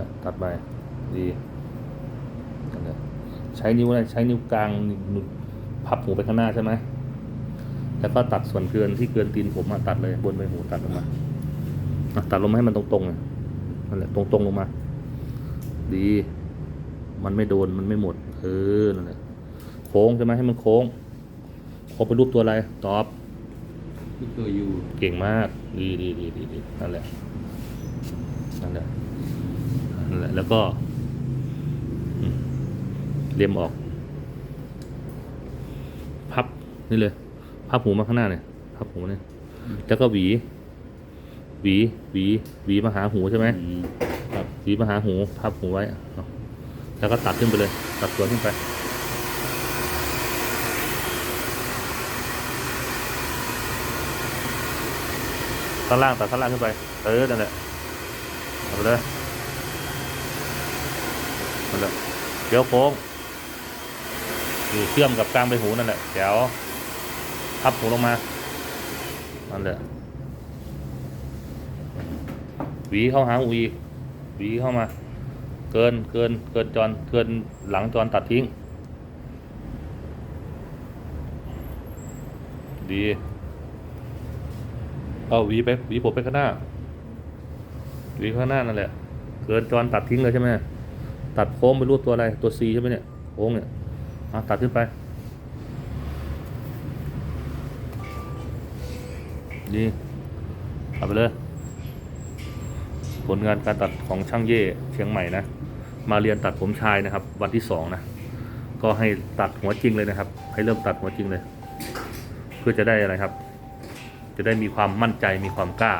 นะตัดไปดีนั่นแหละใช้นิ้วอะไรใช้นิ้วกลางนิ้วพับหูไปข้างหน้าใช่ไหมแล้วก็ตัดส่วนเกินที่เกินตีนผมมาตัดเลยบนใบหูตัดลงมาอะตัดลงมาให้มันตรงๆเลยนั่นแหละตรงๆลงมา ดี มันไม่โดนมันไม่หมดเออนั่นแหละโค้งใช่ไหมให้มันโค้งโค้งเป็นรูปตัวอะไรตอบลูกตัวยูเก่งมากดีดีดีดีดีนั่นแหละนั่นแหละนั่น แหละแล้วก็อืมเลียมออก พับนี่เลย พับหูมาข้างหน้าเนี่ย พับหูเนี่ย แล้วก็หวี หวี หวี หวีมาหาหูใช่ไหมอืมครับหวีมาหาหู พับหูไว้เอาแล้วก็ตัดขึ้นไปเลย ตัดส่วนขึ้นไปข้างล่างตัดข้างล่างขึ้นไป เออนั่นแหละเอาไปเลย นั่นแหละเดี๋ยวโค้งอยู่เชื่อมกับกลางใบหูนั่นแหละเดี๋ยวพับหูลงมานั่นแหละหวีเข้าหาหูอีกหวีเข้ามา เกินเกินเกินจรเกินหลังจรตัดทิ้ง ดีเอาหวีไปหวีผมไปข้างหน้าหวีข้างหน้านั่นแหละ เกินจรตัดทิ้งเลยใช่ไหม ตัดโค้งไปรูปตัวอะไรตัว C ใช่ไหมเนี่ยโค้งเนี่ยเอาตัดขึ้นไป ดีเอาไปเลย ผลงานการตัดของช่างเย่เชียงใหม่นะ มาเรียนตัดผมชายนะครับ วันที่สองนะ ก็ให้ตัดหัวจริงเลยนะครับ ให้เริ่มตัดหัวจริงเลย เพื่อจะได้อะไรครับ จะได้มีความมั่นใจมีความกล้า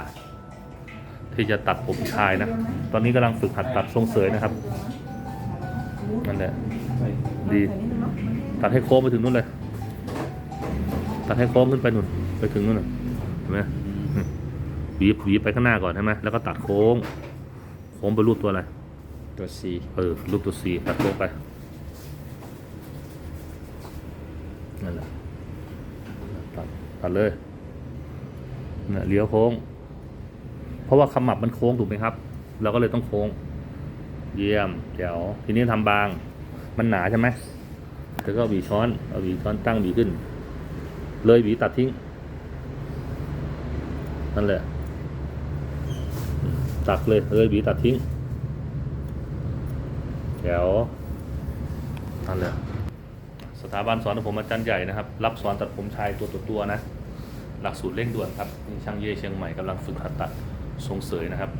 ที่จะตัดผมชายนะ ตอนนี้กำลังฝึกหัดตัดทรงเสยนะครับ นั่นแหละ ดี ตัดให้โค้งไปถึงนู่นเลย ตัดให้โค้งขึ้นไปนู่น ไปถึงนู่นน่ะเห็นไหมอืมหวีหวีไปข้างหน้าก่อนใช่ไหมแล้วก็ตัดโค้ง โค้งไปรูปตัวอะไร ตัวซีเออ รูปตัวสีตัดโค้งไป นั่นแหละ ตัด ตัดเลยเนี่ยเลี้ยวโค้ง เพราะว่าขมับมันโค้งถูกไหมครับ เราก็เลยต้องโค้ง เยี่ยมแจ๋วทีนี้ทำบาง มันหนาใช่ไหมแล้วก็หวีช้อนเอาหวีช้อนตั้งหวีขึ้น เลยหวีตัดทิ้ง นั่นแหละ ตัดเลยเลยหวีตัดทิ้งแถวนั่นแหละสถาบันสอนตัดผมอาจารย์ใหญ่นะครับ รับสอนตัดผมชายตัวต่อตัวนะ หลักสูตรเร่งด่วนครับนี่ช่างเย่เชียงใหม่กำลังฝึกหัดตัดทรงเสยนะครับ